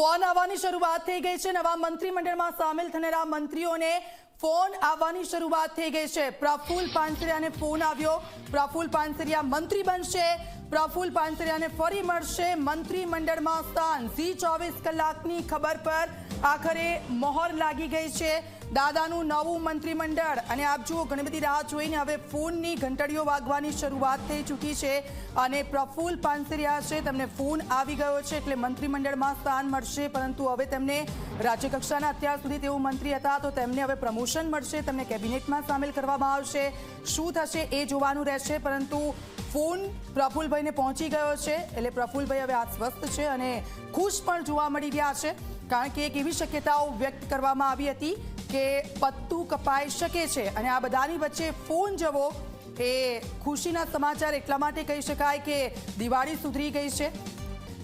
Phone આવવાની શરૂઆત થઈ ગઈ છે. નવા મંત્રીમંડળમાં સામેલ થનારા મંત્રીઓને ફોન આવવાની શરૂઆત થઈ ગઈ છે. પ્રફુલ પાનસરિયાને ફોન આવ્યો. પ્રફુલ પાનસરિયા મંત્રી બનશે. પ્રફુલ પાનસરિયાને ફરી મળશે મંત્રીમંડળમાં સ્થાન. ઝી ચોવીસ કલાકની ખબર પર આખરે મોહર લાગી ગઈ છે. દાદાનું નવું મંત્રીમંડળ. અને આપ જુઓ, ઘણી બધી રાહ જોઈને હવે ફોનની ઘંટડીઓ વાગવાની શરૂઆત થઈ ચૂકી છે. અને પ્રફુલ પાનસરિયા છે, તેમને ફોન આવી ગયો છે એટલે મંત્રીમંડળમાં સ્થાન મળશે. પરંતુ હવે તેમને રાજ્યકક્ષાના અત્યાર સુધી તેઓ મંત્રી હતા, તો તેમને હવે પ્રમોશન મળશે, તમને કેબિનેટમાં સામેલ કરવામાં આવશે. શું થશે એ જોવાનું રહેશે, પરંતુ ફોન પ્રફુલભાઈને પહોંચી ગયો છે. એટલે પ્રફુલભાઈ હવે આશ્વસ્ત છે અને ખુશ પણ જોવા મળી રહ્યા છે. કારણ કે એક એવી શક્યતાઓ વ્યક્ત કરવામાં આવી હતી કે પત્તું કપાઈ શકે છે. અને આ બધાની વચ્ચે ફોન જવો એ ખુશીના સમાચાર એટલા માટે કહી શકાય કે દિવાળી સુધરી ગઈ છે.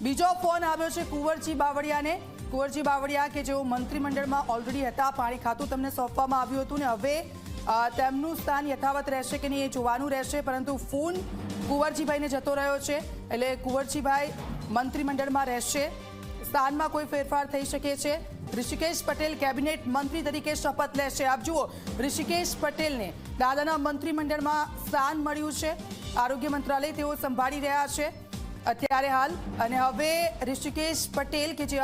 બીજો ફોન આવ્યો છે કુંવરજી બાવળિયાને. કુંવરજી બાવળિયા કે જેઓ મંત્રીમંડળમાં ઓલરેડી હતા, પાણી ખાતું તેમને સોંપવામાં આવ્યું હતું ને હવે તેમનું સ્થાન યથાવત રહેશે કે નહીં એ જોવાનું રહેશે, પરંતુ ફોન કુંવરજીભાઈને જતો રહ્યો છે. એટલે કુંવરજીભાઈ મંત્રીમંડળમાં રહેશે, સ્થાનમાં કોઈ ફેરફાર થઈ શકે છે? ઋષિકેશ પટેલ કેબિનેટ મંત્રી તરીકે શપથ લેશે. આપ જુઓ, ઋષિકેશ પટેલને દાદાના મંત્રીમંડળમાં સ્થાન મળ્યું છે. આરોગ્ય મંત્રાલય તેઓ સંભાળી રહ્યા છે. અત્યારે હાલ અને હવે ઋષિકેશ પટેલ કે જે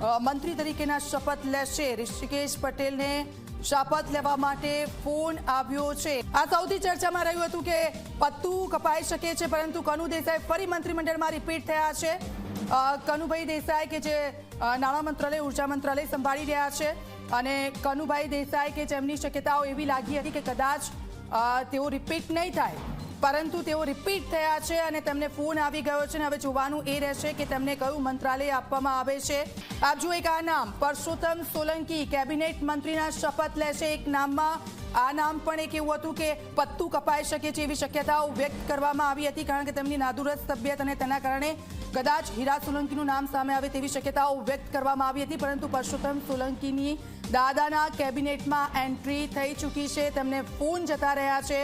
અ, મંત્રી તરીકેના શપથ લેશે ઋષિકેશ પટેલને શપથ લેવા માટે ફોન આવ્યો છે. આ સૌથી ચર્ચામાં રહ્યું હતું કે પત્તું કપાઈ શકે છે પરંતુ કનુ દેસાઈ ફરી મંત્રીમંડળમાં રિપીટ થયા છે. કનુભાઈ દેસાઈ કે જે નાણાં મંત્રાલય ઊર્જા મંત્રાલય સંભાળી રહ્યા છે અને કનુભાઈ દેસાઈ કે જેમની શક્યતાઓ એવી લાગી હતી કે કદાચ તેઓ રિપીટ નહીં થાય. પરંતુ તેઓ રિપીટ થયા છે અને તેમને ફોન આવી ગયો છે અને હવે જોવાનું એ રહેશે કે તેમને કયું મંત્રાલય આપવામાં આવે છે. આપ જુઓ એક આ નામ, પરસોત્તમ સોલંકી કેબિનેટ મંત્રીના શપથ લેશે એક નામમાં. આ નામ પણ એક એવું હતું કે પત્તું કપાઈ શકે છે એવી શક્યતાઓ વ્યક્ત કરવામાં આવી હતી, કારણ કે તેમની નાદુરસ્ત તબિયત અને તેના કારણે કદાચ હીરા સોલંકીનું નામ સામે આવે તેવી શક્યતાઓ વ્યક્ત કરવામાં આવી હતી, પરંતુ પરસોત્તમ સોલંકીની દાદાના કેબિનેટમાં એન્ટ્રી થઈ ચૂકી છે. તેમને ફોન જતા રહ્યા છે.